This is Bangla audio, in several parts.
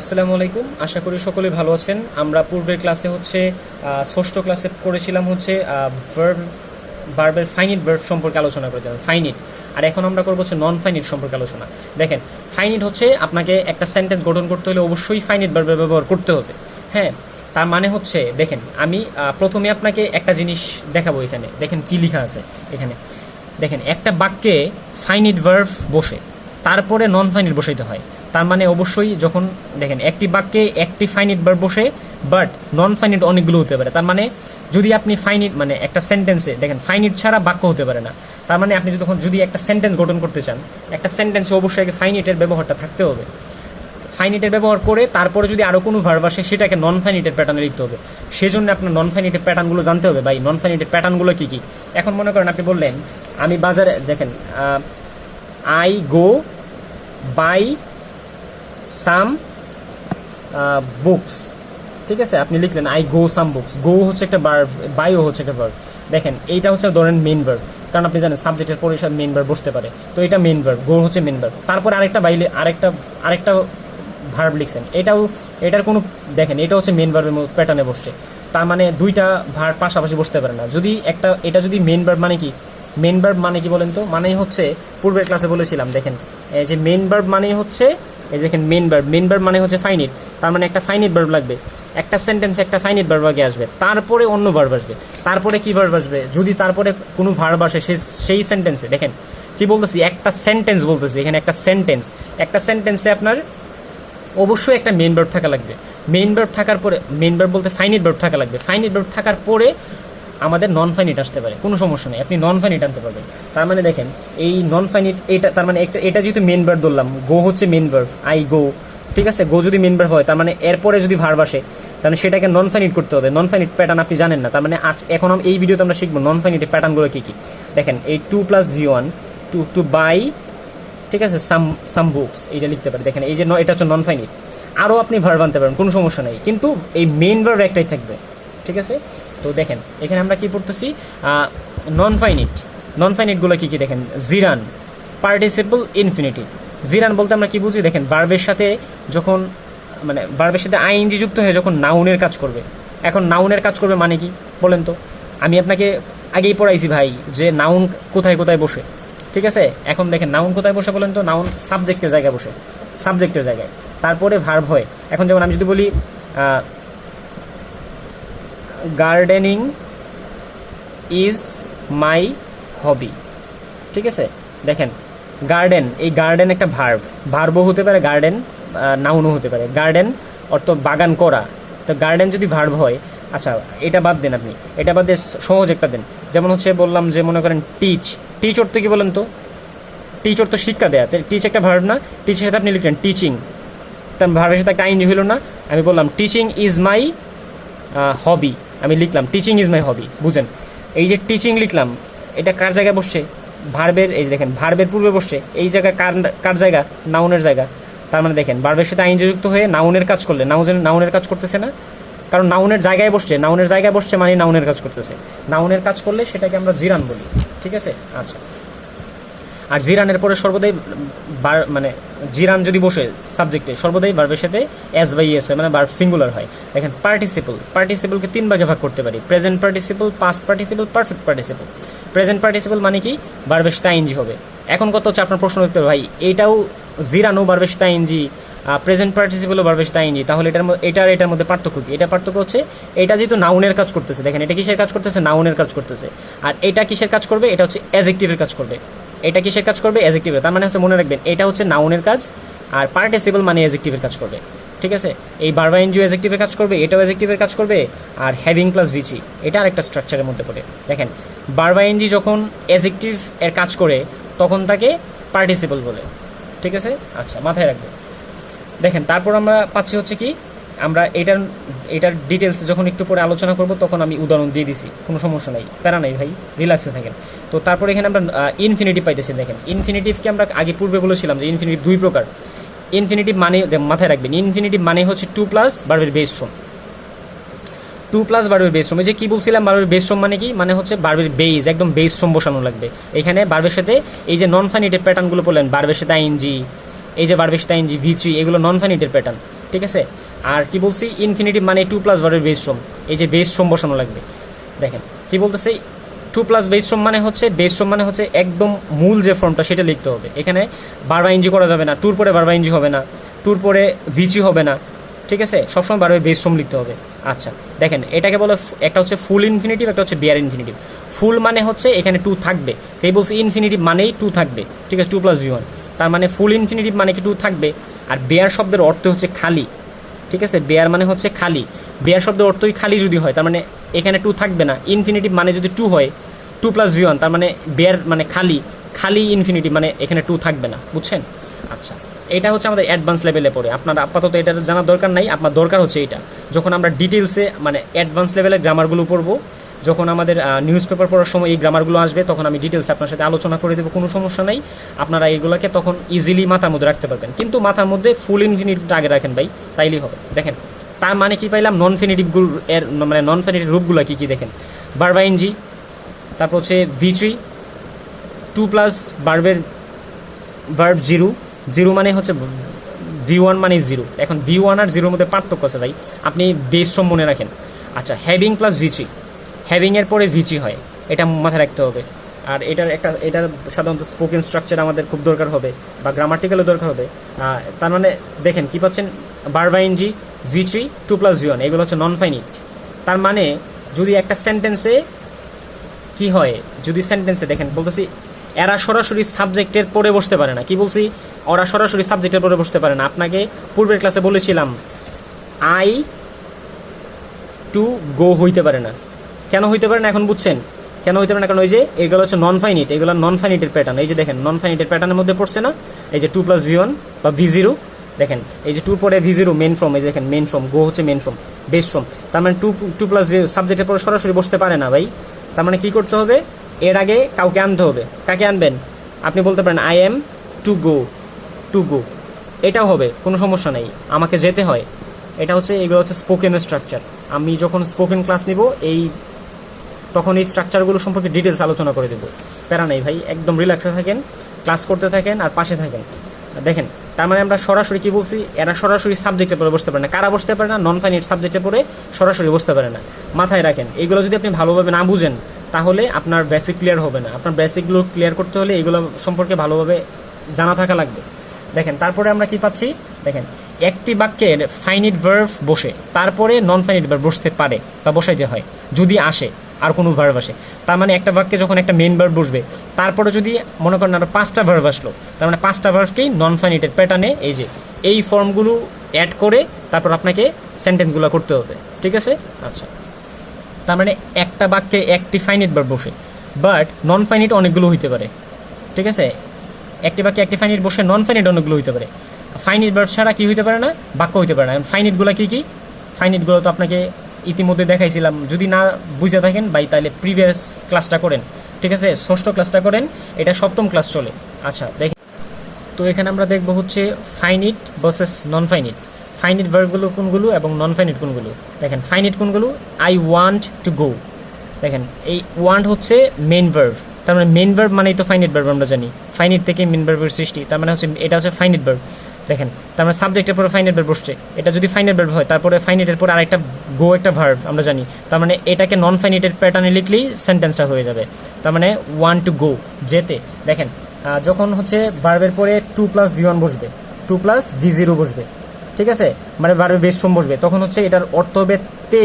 আসসালামু আলাইকুম। আশা করি সকলে ভালো আছেন। আমরা পূর্বের ক্লাসে হচ্ছে ষষ্ঠ ক্লাসে করেছিলাম হচ্ছে ভার্ব ভার্বের ফাইনিট ভার্ব সম্পর্কে আলোচনা করেছিলাম ফাইনিট আর এখন আমরা করব হচ্ছে নন ফাইনিট সম্পর্কে আলোচনা। দেখেন ফাইনিট হচ্ছে আপনাকে একটা সেন্টেন্স গঠন করতে হলে অবশ্যই ফাইনিট ভার্বের ব্যবহার করতে হবে। হ্যাঁ তার মানে হচ্ছে, দেখেন, আমি প্রথমে আপনাকে একটা জিনিস দেখাবো এখানে। দেখেন কি লেখা আছে এখানে। দেখেন, একটা বাক্যে ফাইনিট ভার্ভ বসে, তারপরে নন ফাইনিট বসাইতে হয়। তার মানে অবশ্যই যখন দেখেন, একটি বাক্যে একটি ফাইনিট বার বসে বাট নন ফাইনিট অনেকগুলো হতে পারে। তার মানে যদি আপনি ফাইনিট মানে একটা সেন্টেন্সে দেখেন ফাইনিট ছাড়া বাক্য হতে পারে না। তার মানে আপনি যখন যদি একটা সেন্টেন্স গঠন করতে চান, একটা সেন্টেন্সে অবশ্যই আগে ফাইনিটের ব্যবহারটা থাকতে হবে। ফাইনিটের ব্যবহার করে তারপরে যদি আরও কোনো ভার্ব আসে, সেটাকে নন ফাইনিটের প্যাটার্নে লিখতে হবে। সেজন্য আপনার নন ফাইনিটের প্যাটার্নগুলো জানতে হবে ভাই। নন ফাইনিটের প্যাটার্নগুলো কী কী? এখন মনে করেন আপনি বললেন, আমি বাজারে, দেখেন I go by some books ঠিক আছে? আপনি লিখলেন আই গো সাম বুকস গো হচ্ছে একটা ভার্ব বাইও হচ্ছে একটা ভার্ব দেখেন, এইটা হচ্ছে ধরেন মেন ভার্ব কারণ আপনি জানেন সাবজেক্টের পরে সব মেন ভার্ব বসতে পারে। তো এটা মেন ভার্ব গো হচ্ছে মেন ভার্ব তারপর আরেকটা বাইলে, আরেকটা আরেকটা ভার্ব লিখছেন। এটাও, এটার কোনো, দেখেন, এটা হচ্ছে মেন ভার্বের প্যাটার্নে বসছে। তার মানে দুইটা ভার্ব পাশাপাশি বসতে পারে না। যদি একটা, এটা যদি মেন ভার্ব মানে কি? মেন ভার্ব মানে কি বলেন তো? মানে হচ্ছে, পূর্বের ক্লাসে বলেছিলাম, দেখেন। যে মেন ভার্ব মানে হচ্ছে এই দেখেন মেন ভার্ব মেন ভার্ব মানে হচ্ছে ফাইনিট তার মানে একটা ফাইনিট ভার্ব লাগবে। একটা সেন্টেন্সে একটা ফাইনিট ভার্ব আগে আসবে, তারপরে অন্য ভার্ব আসবে। তারপরে কি ভার্ব আসবে? যদি তারপরে কোনো ভার্ব আসে সে- সেই সেন্টেন্সে দেখেন, কি বলতেছি? একটা সেন্টেন্স বলতেছি, এখানে একটা সেন্টেন্স একটা সেন্টেন্সে আপনার অবশ্যই একটা মেন ভার্ব থাকা লাগবে। মেন ভার্ব থাকার পরে মেন ভার্ব বলতে ফাইনিট ভার্ব থাকা লাগবে। ফাইনিট ভার্ব থাকার পরে আমাদের নন ফাইনিট আসতে পারে, কোনো সমস্যা নেই, আপনি নন ফাইনিট আনতে পারবেন। তার মানে দেখেন, এই নন ফাইনিট এটা, তার মানে একটা, এটা যেহেতু মেন ভার্ব ধরলাম গো হচ্ছে মেন ভার্ব আই গো ঠিক আছে? গো যদি মেন ভার্ব হয়, তার মানে এরপরে যদি ভার্ব আসে, তাহলে সেটাকে নন ফাইনিট করতে হবে। নন ফাইনিট প্যাটার্ন আপনি জানেন না, তার মানে আজ, এখন এই ভিডিওতে আমরা শিখব নন ফাইনিটের প্যাটার্নগুলো কী কী। দেখেন, এই to plus V one to to buy ঠিক আছে? সাম সাম বুকস এইটা লিখতে পারি। দেখেন, এই যে এটা হচ্ছে নন ফাইনিট আরও আপনি ভার্ব আনতে পারেন, কোনো সমস্যা নেই। কিন্তু এই মেন ভার্ব একটাই থাকবে, ঠিক আছে? তো দেখেন, এখানে আমরা কি পড়তেছি? নন ফাইনিট নন ফাইনিটগুলো কী কী দেখেন? জিরান পার্টিসিপল ইনফিনিটিভ জিরান বলতে আমরা কি বুঝি? দেখেন বার্বের সাথে যখন মানে বার্বের সাথে আইএনজি যুক্ত হয়ে যখন নাউনের কাজ করবে। এখন নাউনের কাজ করবে মানে কি? বলেন তো। আমি আপনাকে আগেই পড়াইছি ভাই যে নাউন কোথায় কোথায় বসে। ঠিক আছে? এখন দেখেন নাউন কোথায় বসে বলেন তো? নাউন সাবজেক্টের জায়গায় বসে। সাবজেক্টের জায়গায়। তারপরে ভার্ব হয়। এখন যেমন আমি যদি বলি গার্ডেনিং ইজ মাই হবি। ঠিক আছে? দেখেন, গার্ডেন, এই গার্ডেন একটা ভার্ব। ভার্বও হতে পারে গার্ডেন নাউনও হতে পারে। গার্ডেন অর্থ বাগান করা। তো গার্ডেন যদি ভার্ব হয় আচ্ছা এটা বাদ দেন আপনি। এটা বাদ দিয়ে সহজ একটা দেন। যেমন হচ্ছে বললাম যে, মনে করেন টিচ টিচ অর্থ কি বলেন তো? টিচ অর্থ শিক্ষা দেয়া। টিচ একটা ভার্ব না টিচের সাথে আপনি লিখলেন টিচিং তার ভার্বের সাথে একটা আইনজি হলো না। আমি বললাম টিচিং ইজ মাই হবি আমি লিখলাম টিচিং ইজ মাই হবি বুঝেন? এই যে টিচিং লিখলাম, এটা কার জায়গায় বসছে? ভার্বের, এই যে দেখেন, ভার্বের পূর্বে বসছে, এই জায়গায় কার কার জায়গা? নাউনের জায়গা। তার মানে দেখেন ভার্বের সাথে আইন যুক্ত হয়ে নাউনের কাজ করলে নাউনের নাউনের কাজ করতেছে না? কারণ নাউনের জায়গায় বসছে নাউনের জায়গায় বসছে মানে নাউনের কাজ করতেছে। নাউনের কাজ করলে সেটাকে আমরা জিরান বলি, ঠিক আছে? আচ্ছা। আর জিরানের পরে সর্বদাই বার মানে জিরান যদি বসে সাবজেক্টে সর্বদাই ভার্বের সাথে এস বাই এস হয় মানে বার্ব সিঙ্গুলার হয়। দেখেন পার্টিসিপল পার্টিসিপলকে তিন ভাগে ভাগ করতে পারি। Present participle past participle perfect participle present participle মানে কি? ভার্বের সাথে আইনজি হবে। এখন কত হচ্ছে আপনার প্রশ্ন হবে, ভাই এটাও জিরানো ভার্বের সাথে আইনজি প্রেজেন্ট পার্টিসিপলও ভার্বের সাথে আইনজি তাহলে এটার এটার এটার মধ্যে পার্থক্য কি? এটা পার্থক্য হচ্ছে এটা যেহেতু নাউনের কাজ করতেছে দেখেন এটা কিসের কাজ করতেছে? নাউনের কাজ করতেছে। আর এটা কিসের কাজ করবে? এটা হচ্ছে অ্যাজেক্টিভের কাজ করবে। এটা কিসের কাজ করবে? অ্যাজেক্টিভের তার মানে হচ্ছে মনে রাখবেন, এটা হচ্ছে নাউনের কাজ, আর পার্টিসিপল মানে অ্যাজেক্টিভের কাজ করবে। ঠিক আছে? এই বারবা এনজিও অ্যাজেক্টিভের কাজ করবে, এটাও অ্যাজেক্টিভের কাজ করবে, আর হ্যাভিং প্লাস ভিচি এটা আরেকটা স্ট্রাকচারের মধ্যে পড়ে। দেখেন বারবা এনজি যখন অ্যাজেক্টিভ এর কাজ করে, তখন তাকে পার্টিসিপল বলে। ঠিক আছে? আচ্ছা মাথায় রাখবেন। দেখেন, তারপর আমরা পাচ্ছি হচ্ছে কি? আমরা এটার এটার ডিটেলস যখন একটু পরে আলোচনা করব, তখন আমি উদাহরণ দিয়ে দিছি। কোনো সমস্যা নাই। প্যারা নাই ভাই। রিল্যাক্সে থাকেন। তো তারপরে এখানে আমরা ইনফিনিটিভ পাইতেছি, দেখেন। ইনফিনিটিভকে আমরা আগে পূর্বে বলেছিলাম যে ইনফিনিটিভ দুই প্রকার। ইনফিনিটিভ মানে মাথায় রাখবেন ইনফিনিটিভ মানে হচ্ছে টু প্লাস বার্বের বেস ফর্ম টু প্লাস বার্বের বেস ফর্ম এই যে কী বলছিলাম বার্বের বেস ফর্ম মানে কি? মানে হচ্ছে বার্বের বেস একদম বেস ফর্ম বসানো লাগবে। এখানে বার্বের সাথে এই যে নন ফাইনিটের প্যাটার্নগুলো বললেন বার্বের সাথে আইনজি এই যে বার্বের সাথে আইনজি ভি থ্রি এগুলো নন ফাইনিটের প্যাটার্ন ঠিক আছে? আর কি বলছি ইনফিনিটিভ মানে টু প্লাস ভার্বের বেস শ্রম এই যে বেস শ্রম বসানো লাগবে। দেখেন, কি বলতেছে টু প্লাস বেস শ্রম মানে হচ্ছে বেস শ্রম মানে হচ্ছে একদম মূল যে ফর্মটা সেটা লিখতে হবে। এখানে বারবার ইঞ্জি করা যাবে না টুর পরে বারবার ইঞ্জি হবে না টুর পরে ভিচি হবে না, ঠিক আছে? সবসময় বারবার বেস শ্রম লিখতে হবে। আচ্ছা দেখেন, এটাকে বলে একটা হচ্ছে ফুল ইনফিনিটিভ একটা হচ্ছে বিয়ার ইনফিনিটিভ ফুল মানে হচ্ছে এখানে টু থাকবে। তাই বলছে ইনফিনিটিভ মানেই টু থাকবে, ঠিক আছে? টু প্লাস ভি ওয়ান তার মানে ফুল ইনফিনিটিভ মানে কি টু থাকবে? আর বেয়ার শব্দের অর্থ হচ্ছে খালি। ঠিক আছে? বেয়ার মানে হচ্ছে খালি। বেয়ার শব্দের অর্থই খালি যদি হয়, তার মানে এখানে টু থাকবে না। ইনফিনিটিভ মানে যদি টু হয় টু প্লাস ভি ওয়ান তার মানে বেয়ার মানে খালি। খালি ইনফিনিটি মানে এখানে টু থাকবে না। বুঝছেন? আচ্ছা এটা হচ্ছে আমাদের অ্যাডভান্স লেভেলে পড়ে। আপনার আপাতত এটা জানার দরকার নাই। আপনার দরকার হচ্ছে এটা যখন আমরা ডিটেলসে মানে অ্যাডভান্স লেভেলের গ্রামারগুলো পড়ব যখন আমাদের নিউজ পেপার পড়ার সময় এই গ্রামারগুলো আসবে, তখন আমি ডিটেলস আপনার সাথে আলোচনা করে দেবো, কোনো সমস্যা নেই। আপনারা এইগুলোকে তখন ইজিলি মাথার মধ্যে রাখতে পারবেন। কিন্তু মাথার মধ্যে ফুল ইনফিনিটিভটা আগে রাখেন ভাই, তাইলেই হবে। দেখেন, তার মানে কি পাইলাম? নন ফিনিটিভগুলো এর মানে নন ফিনিটিভ রূপগুলো কী, কি দেখেন? বারবা এনজি তারপর হচ্ছে ভি থ্রি টু প্লাস বার্বের বার্ব জিরো জিরো মানে হচ্ছে ভি ওয়ান মানে জিরো এখন ভি ওয়ান আর জিরোর মধ্যে পার্থক্য আছে ভাই, আপনি বেস শ্রম মনে রাখেন। আচ্ছা হ্যাভিং প্লাস ভি থ্রি হ্যাভিংয়ের পরে ভি থ্রি হয়, এটা মাথায় রাখতে হবে। আর এটার একটা, এটার সাধারণত স্পোকেন স্ট্রাকচার আমাদের খুব দরকার হবে, বা গ্রামাটিক্যালও দরকার হবে। তার মানে দেখেন, কি পাচ্ছেন? বারবাইন জি V three to plus V one এগুলো হচ্ছে নন ফাইনিট তার মানে যদি একটা সেন্টেন্সে কি হয়, যদি সেন্টেন্সে দেখেন, বলতেছি, এরা সরাসরি সাবজেক্টের পরে বসতে পারে না। কি বলছি? ওরা সরাসরি সাবজেক্টের পরে বসতে পারে না। আপনাকে পূর্বের ক্লাসে বলেছিলাম আই টু গো হইতে পারে না। কেন হইতে পারে না এখন বুঝছেন? কেন হইতে পারে না? কারণ ওই যে এগুলো হচ্ছে নন ফাইনিট এগুলো নন ফাইনিটের প্যাটার্ন এই যে দেখেন নন ফাইনিটের প্যাটার্নের মধ্যে পড়ছে না? এই যে টু প্লাস ভি ওয়ান বা ভি জিরো দেখেন, এই যে টু পরে ভি জিরো মেন ফ্রম এই যে দেখেন মেন ফ্রম গো হচ্ছে মেন ফ্রম বেস ফ্রম তার মানে টু টু প্লাস সাবজেক্টের পরে সরাসরি বসতে পারে না ভাই। তার মানে কি করতে হবে? এর আগে কাউকে আনতে হবে। কাকে আনবেন? আপনি বলতে পারেন I am to go to go এটাও হবে, কোনো সমস্যা নেই। আমাকে যেতে হয়। এটা হচ্ছে, এগুলো হচ্ছে স্পোকেন স্ট্রাকচার আমি যখন স্পোকেন ক্লাস নিব, এই তখন এই স্ট্রাকচারগুলো সম্পর্কে ডিটেলস আলোচনা করে দেবো। প্যারা নেই ভাই, একদম রিল্যাক্সে থাকেন ক্লাস করতে থাকেন আর পাশে থাকেন। দেখেন, তার মানে আমরা সরাসরি কি বলছি? এরা সরাসরি সাবজেক্টে পড়ে বসতে পারে না। কারা বসতে পারে না? নন ফাইনাইট সাবজেক্টে পড়ে সরাসরি বসতে পারে না। মাথায় রাখেন এইগুলো যদি আপনি ভালোভাবে না বুঝেন, তাহলে আপনার বেসিক ক্লিয়ার হবে না। আপনার বেসিকগুলো ক্লিয়ার করতে হলে এগুলো সম্পর্কে ভালোভাবে জানা থাকা লাগবে। দেখেন, তারপরে আমরা কি পাচ্ছি? দেখেন, একটি বাক্যের ফাইনিট ভার্ভ বসে, তারপরে নন ফাইনিট ভার্ভ বসতে পারে বা বসাইতে হয়, যদি আসে। আর কোনো ভার্ভ আসে। তার মানে একটা বাক্যে যখন একটা মেন ভার্ভ বসবে, তারপরে যদি মনে করেন আরও পাঁচটা ভার্ভ আসলো, তার মানে পাঁচটা ভার্ভকেই নন ফাইনিটের প্যাটার্নে এই যে, এই ফর্মগুলো অ্যাড করে তারপর আপনাকে সেন্টেন্সগুলো করতে হবে। ঠিক আছে? আচ্ছা। তার মানে একটা বাক্যে একটি ফাইনিট ভার্ভ বসে বাট নন ফাইনিট অনেকগুলো হইতে পারে। ঠিক আছে? একটি বাক্যে একটি ফাইনিট বসে নন ফাইনিট অনেকগুলো হইতে পারে। ফাইনিট ভার্ব ছাড়া কি হইতে পারে না? বাক্য হইতে পারে না। ফাইনিটগুলো কি কি? ফাইনিটগুলো তো আপনাকে ইতিমধ্যে দেখাইছিলাম। যদি না বুঝে থাকেন বাই তাহলে প্রিভিয়াস ক্লাসটা করেন। ঠিক আছে? ষষ্ঠ ক্লাসটা করেন। এটা সপ্তম ক্লাস চলে। আচ্ছা দেখেন তো এখানে আমরা দেখব হচ্ছে finite versus non finite finite ভার্বগুলো কোনগুলো এবং নন ফাইনিট কোনগুলো? দেখেন ফাইনিট কোনগুলো? আই ওয়ান্ট টু গো দেখেন, এই ওয়ান্ট হচ্ছে মেন ভার্ব তার মানে মেন ভার্ব মানেই তো ফাইনিট ভার্ব আমরা জানি। ফাইনিট থেকে মেন ভার্বের সৃষ্টি। তার মানে হচ্ছে, এটা হচ্ছে ফাইনিট ভার্ব দেখেন, তার মানে সাবজেক্টের পরে ফাইনিট ভার্ব বসছে। এটা যদি ফাইনিট ভার্ব হয়, তারপরে ফাইনিটের পরে আরেকটা গো একটা ভার্ব আমরা জানি। তার মানে এটাকে নন ফাইনিটের প্যাটার্নে লিখলেই সেন্টেন্সটা হয়ে যাবে। তার মানে ওয়ান টু গো যেতে। দেখেন যখন হচ্ছে ভার্বের পরে টু প্লাস ভি ওয়ান বসবে টু প্লাস ভি জিরো বসবে, ঠিক আছে? মানে ভার্বের বেশ শ্রম বসবে। তখন হচ্ছে এটার অর্থ হবে তে,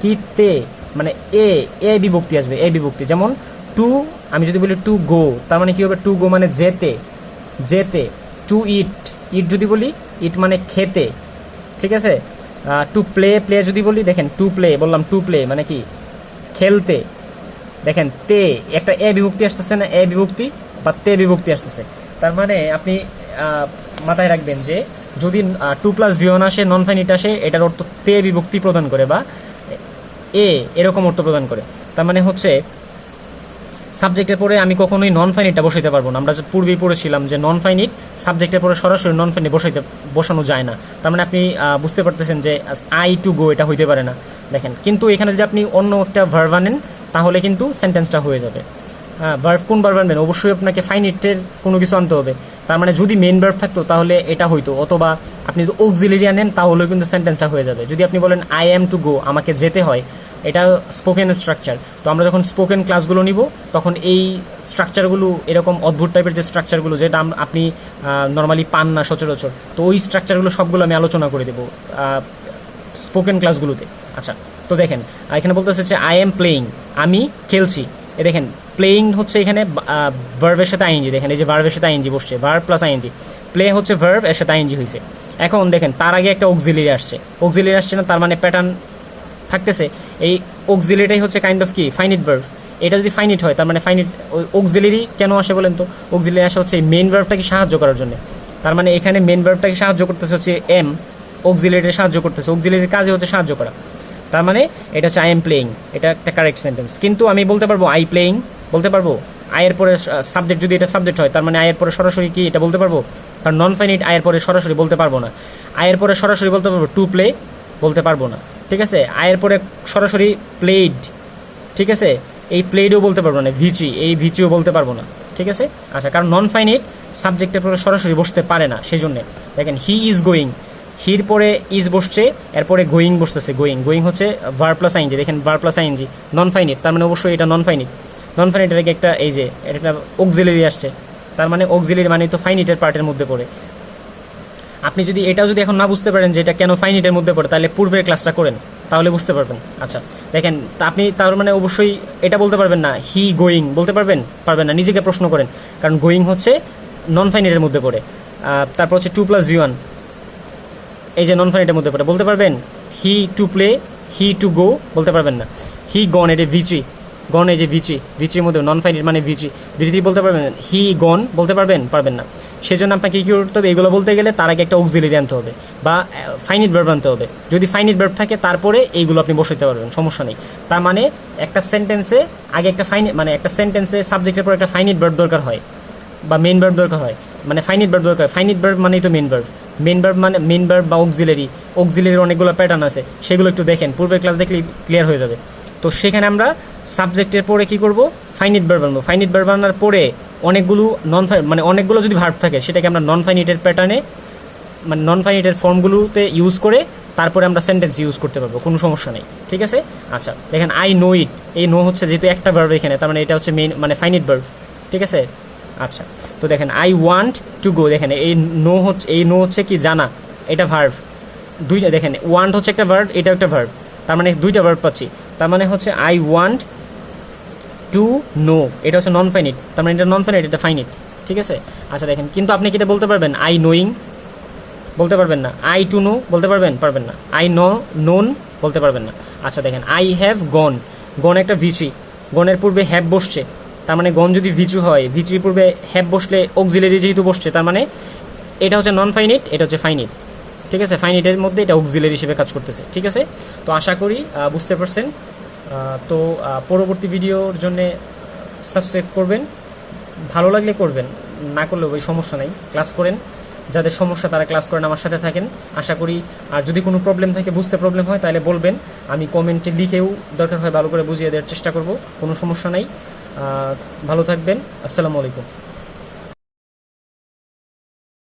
কি তে? মানে এ এ বিভক্তি আসবে, এ বিভক্তি। যেমন টু আমি যদি বলি টু গো তার মানে কি হবে? টু গো মানে যেতে যেতে টু ইট ইট যদি বলি, ইট মানে খেতে, ঠিক আছে? টু প্লে প্লে যদি বলি, দেখেন টু প্লে বললাম টু প্লে মানে কি? খেলতে। দেখেন, তে, একটা এ বিভক্তি আসতেছে না, এ বিভক্তি বা তে বিভক্তি আসতেছে। তার মানে আপনি মাথায় রাখবেন যে, যদি টু প্লাস ভিওন আসে নন ফাইনিট আসে, এটার অর্থ তে বিভক্তি প্রদান করে বা এ এরকম অর্থ প্রদান করে। তার মানে হচ্ছে সাবজেক্টের পরে আমি কখনোই নন ফাইনিটটা বসাইতে পারব না। আমরা পূর্বেই পড়েছিলাম যে নন ফাইনিট সাবজেক্টের পরে সরাসরি নন ফাইনিট বসাইতে, বসানো যায় না। তার মানে আপনি বুঝতে পারতেছেন যে আই টু গো এটা হইতে পারে না। দেখেন, কিন্তু এখানে যদি আপনি অন্য একটা ভার্ব আনেন, তাহলে কিন্তু সেন্টেন্সটা হয়ে যাবে। হ্যাঁ ভার্ভ কোন বার বানবেন অবশ্যই আপনাকে ফাইনিটের কোনো কিছু আনতে হবে। তার মানে যদি মেন ভার্ভ থাকতো, তাহলে এটা হইতো। অথবা আপনি যদি অক্সিলিয়ারি আনেন, তাহলেও কিন্তু সেন্টেন্সটা হয়ে যাবে। যদি আপনি বলেন আই অ্যাম টু গো আমাকে যেতে হয়। এটা স্পোকেন স্ট্রাকচার তো আমরা যখন স্পোকেন ক্লাসগুলো নিব, তখন এই স্ট্রাকচারগুলো এরকম অদ্ভুত টাইপের যে স্ট্রাকচারগুলো যেটা আপনি নর্মালি পান না সচরাচর, তো ওই স্ট্রাকচারগুলো সবগুলো আমি আলোচনা করে দেবো স্পোকেন ক্লাসগুলোতে আচ্ছা তো দেখেন এখানে বলতে হচ্ছে আই এম প্লেয়িং আমি খেলছি। এ দেখেন প্লেয়িং হচ্ছে এখানে ভার্ভের সাথে আইএনজি দেখেন, এই যে ভার্ভের সাথে আইএনজি বসছে ভার্ভ প্লাস আইএনজি প্লে হচ্ছে ভার্ভ এর সাথে আইএনজি হয়েছে এখন দেখেন, তার আগে একটা অক্সিলিয়ারি আসছে। অক্সিলিয়ারি আসছে না, তার মানে প্যাটার্ন থাকতেছে, এই অক্সিলিটাই হচ্ছে কাইন্ড অফ কি? ফাইনিট ভার্ভ এটা যদি ফাইনিট হয়, তার মানে ফাইনিট অক্সিলারি কেন আসে বলেন তো? অক্সিলারি আসে হচ্ছে মেন ভার্ভটাকে সাহায্য করার জন্য। তার মানে এখানে মেন ভার্ভটাকে সাহায্য করতেছে হচ্ছে এম অক্সিলারিটা সাহায্য করতেছে। অক্সিলারির কাজে হচ্ছে সাহায্য করা। তার মানে এটা হচ্ছে আই এম প্লেয়িং এটা একটা কারেক্ট সেন্টেন্স কিন্তু আমি বলতে পারব আই প্লেয়িং বলতে পারব আয়ের পরে সাবজেক্ট যদি এটা সাবজেক্ট হয়, তার মানে আয়ের পরে সরাসরি কি এটা বলতে পারব? কারণ নন ফাইনিট আয়ের পরে সরাসরি বলতে পারব না। আয়ের পরে সরাসরি বলতে পারব টু প্লে বলতে পারব না। ঠিক আছে? আয়ের পরে সরাসরি প্লেড ঠিক আছে? এই প্লেডও বলতে পারব না ভিচি এই ভিচিও বলতে পারব না। ঠিক আছে? আচ্ছা কারণ নন ফাইনিট সাবজেক্টের পরে সরাসরি বসতে পারে না সেই জন্যে দেখেন হি ইজ গোয়িং হির পরে ইজ বসছে, এরপরে গোয়িং বসতেছে গোয়িং গোয়িং হচ্ছে ভার প্লাস আইনজি দেখেন verb plus ING non finite তার মানে অবশ্যই এটা নন ফাইনিট নন ফাইনিট এটাকে একটা, এই যে, এটা একটা অক্সিলারি আসছে। তার মানে অক্সিলারি মানে তো ফাইনিটের পার্টের মধ্যে পড়ে। আপনি যদি এটাও যদি এখন না বুঝতে পারেন যে এটা কেন ফাইনিটের মধ্যে পড়ে, তাহলে পূর্বের ক্লাসটা করেন, তাহলে বুঝতে পারবেন। আচ্ছা দেখেন আপনি তার মানে অবশ্যই এটা বলতে পারবেন না হি গোয়িং বলতে পারবেন? পারবেন না, নিজেকে প্রশ্ন করেন। কারণ গোয়িং হচ্ছে নন ফাইনিটের মধ্যে পড়ে। তারপর হচ্ছে টু প্লাস ভি ওয়ান এই যে নন ফাইনিটের মধ্যে পড়ে, বলতে পারবেন? He to play he to go বলতে পারবেন না। হি গন এটা ভিচি গন এই যে ভিচি ভিচির মধ্যে নন ফাইনিট মানে ভিচি ভিচি বলতে পারবেন? হি গন বলতে পারবেন? পারবেন না। সেজন্য আপনাকে কী করতে হবে? এগুলো বলতে গেলে তার আগে একটা অক্সিলারি আনতে হবে বা ফাইনিট ভার্ব আনতে হবে। যদি ফাইনিট ভার্ব থাকে, তারপরে এইগুলো আপনি বসাইতে পারবেন, সমস্যা নেই। তার মানে একটা সেন্টেন্সে আগে একটা ফাইন মানে একটা সেন্টেন্সে সাবজেক্টের পর একটা ফাইনিট ভার্ব দরকার হয় বা মেন ভার্ব দরকার হয়। মানে ফাইনিট ভার্ব দরকার ফাইনিট ভার্ব মানেই তো মেন ভার্ব মেন ভার্ব মানে মেন ভার্ব বা অক্সিলারি অক্সিলারির অনেকগুলো প্যাটার্ন আছে। সেগুলো একটু দেখেন। পূর্বের ক্লাস দেখলে ক্লিয়ার হয়ে যাবে। তো সেখানে আমরা সাবজেক্টের পরে কি করব? ফাইনিট ভার্ব আনব। ফাইনিট ভার্ব আনার পরে অনেকগুলো নন মানে অনেকগুলো যদি ভার্ব থাকে, সেটাকে আমরা নন ফাইনিটের প্যাটার্নে মানে নন ফাইনিটের ফর্মগুলোতে ইউজ করে তারপরে আমরা সেন্টেন্স ইউজ করতে পারব, কোনো সমস্যা নেই, ঠিক আছে? আচ্ছা দেখেন আই নো ইট এই নো হচ্ছে যেহেতু একটা ভার্ব এখানে, তার মানে এটা হচ্ছে মেন মানে ফাইনিট ভার্ব ঠিক আছে? আচ্ছা তো দেখেন আই ওয়ান্ট টু গো দেখেন, এই নো হচ্ছে এই নো হচ্ছে কি জানা, এটা ভার্ভ দুইটা, দেখেন ওয়ান্ট হচ্ছে একটা ভার্ব এটা একটা ভার্ব তার মানে দুইটা ভার্ব পাচ্ছি, তার মানে হচ্ছে আই ওয়ান্ট টু নো এটা হচ্ছে নন ফাইনিট তার মানে এটা নন ফাইনিট এটা ফাইনিট ঠিক আছে? আচ্ছা দেখেন, কিন্তু আপনি কি এটা বলতে পারবেন? আই নোয়িং বলতে পারবেন না। আই টু নো বলতে পারবেন? পারবেন না। আই নো নোন বলতে পারবেন না। আচ্ছা দেখেন আই হ্যাভ গন গন একটা ভিচি গনের পূর্বে হ্যাভ বসছে, তার মানে গন যদি ভিচু হয়, ভিচির পূর্বে হ্যাভ বসলে অক্সিলারি যেহেতু বসছে, তার মানে এটা হচ্ছে নন ফাইনিট এটা হচ্ছে ফাইনিট ঠিক আছে? ফাইনিটের মধ্যে এটা অক্সিলারি হিসেবে কাজ করতেছে, ঠিক আছে? তো আশা করি বুঝতে পারছেন। তো পরবর্তী ভিডিওর জন্য সাবস্ক্রাইব করবেন। ভালো লাগলে করবেন, না করলেও ওই সমস্যা নেই ক্লাস করেন। যাদের সমস্যা তারা ক্লাস করেন, আমার সাথে থাকেন। আশা করি, আর যদি কোনো প্রবলেম থাকে, বুঝতে প্রবলেম হয়, তাহলে বলবেন। আমি কমেন্টে লিখেও দরকার হয় ভালো করে বুঝিয়ে দেওয়ার চেষ্টা করব, কোনো সমস্যা নাই। ভালো থাকবেন, আসসালামু আলাইকুম।